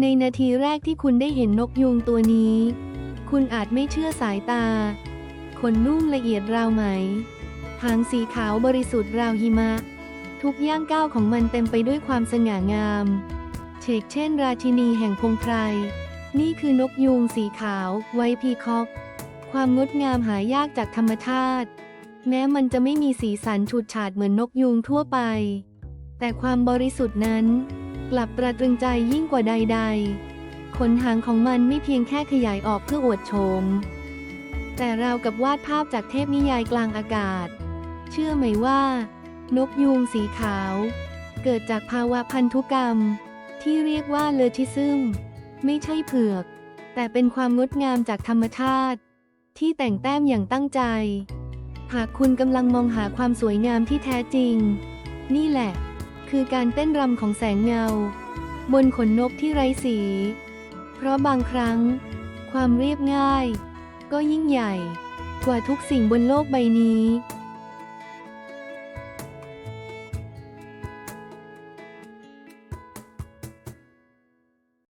ในนาทีแรกที่คุณได้เห็นนกยูงตัวนี้ คุณอาจไม่เชื่อสายตา ขนนุ่มละเอียดราวไหม หางสีขาวบริสุทธิ์ราวหิมะ ทุกย่างก้าวของมันเต็มไปด้วยความสง่างามเฉกเช่น ราชินีแห่งพงไพร นี่คือนกยูงสีขาว ไวพีคอก ความงดงามหายากจากธรรมชาติ แม้มันจะไม่มีสีสันฉูดฉาดเหมือนนกยูงทั่วไป แต่ความบริสุทธิ์นั้น กลับตราตรึงใจยิ่งกว่าใด ๆ ขนหางของมันไม่เพียงแค่ขยายออกเพื่ออวดโฉม แต่ราวกับวาดภาพจากเทพนิยายกลางอากาศ เชื่อไหมว่า นกยูงสีขาว เกิดจากภาวะพันธุกรรม ที่เรียกว่าเลอทิซึม ไม่ใช่เผือก แต่เป็นความงดงามจากธรรมชาติ ที่แต่งแต้มอย่างตั้งใจ หากคุณกำลังมองหาความสวยงามที่แท้จริง นี่แหละ คือการเต้นรำของแสงเงา บนขนนกที่ไร้สี เพราะบางครั้ง ความเรียบง่าย ก็ยิ่งใหญ่ กว่าทุกสิ่งบนโลกใบนี้